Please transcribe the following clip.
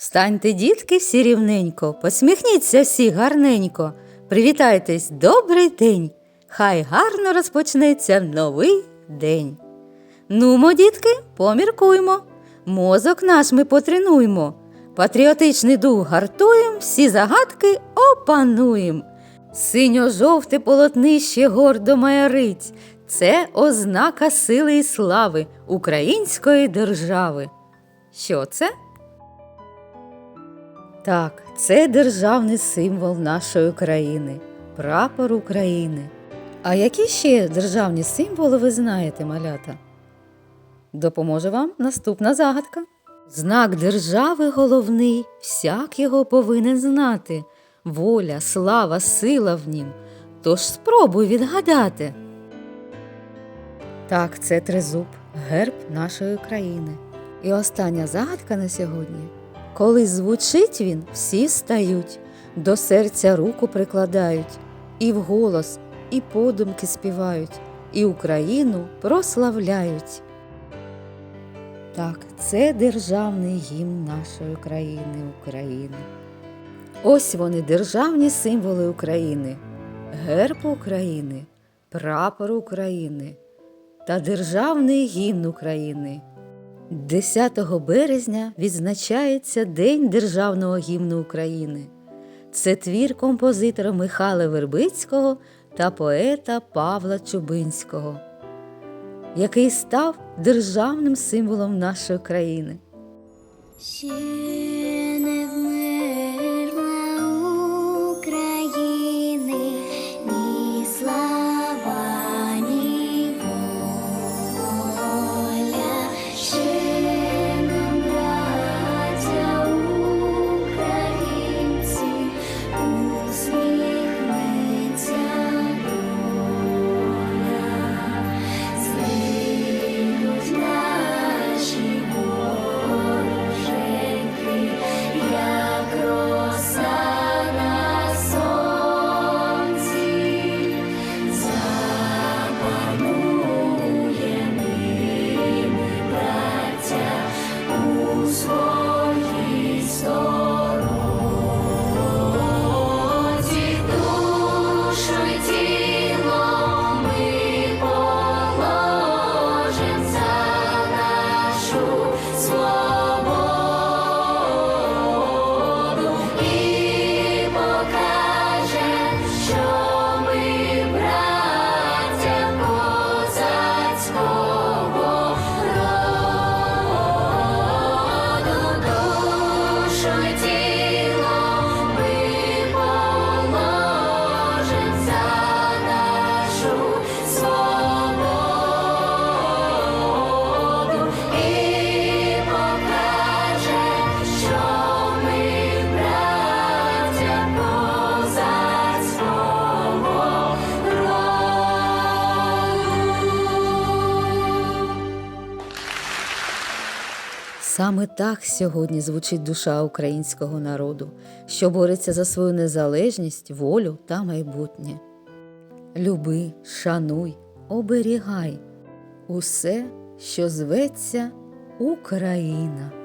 Встаньте, дітки, всі рівненько, посміхніться всі гарненько. Привітайтесь, добрий день! Хай гарно розпочнеться новий день. Нумо, дітки, поміркуймо. Мозок наш ми потренуємо. Патріотичний дух гартуєм, всі загадки опануєм. Синьо-жовте полотнище гордо майорить. Це ознака сили і слави української держави. Що це? Так, це державний символ нашої країни, прапор України. А які ще державні символи ви знаєте, малята? Допоможе вам наступна загадка. Знак держави головний, всяк його повинен знати. Воля, слава, сила в нім. Тож спробуй відгадати. Так, це тризуб, герб нашої країни. І остання загадка на сьогодні. Коли звучить він, всі стають, до серця руку прикладають, і вголос, і подумки співають, і Україну прославляють. Так, це державний гімн нашої країни України. Ось вони державні символи України, герб України, прапор України та державний гімн України. 10 березня відзначається День Державного гімну України. Це твір композитора Михайла Вербицького та поета Павла Чубинського, який став державним символом нашої країни. Саме так сьогодні звучить душа українського народу, що бореться за свою незалежність, волю та майбутнє. Люби, шануй, оберігай усе, що зветься Україна.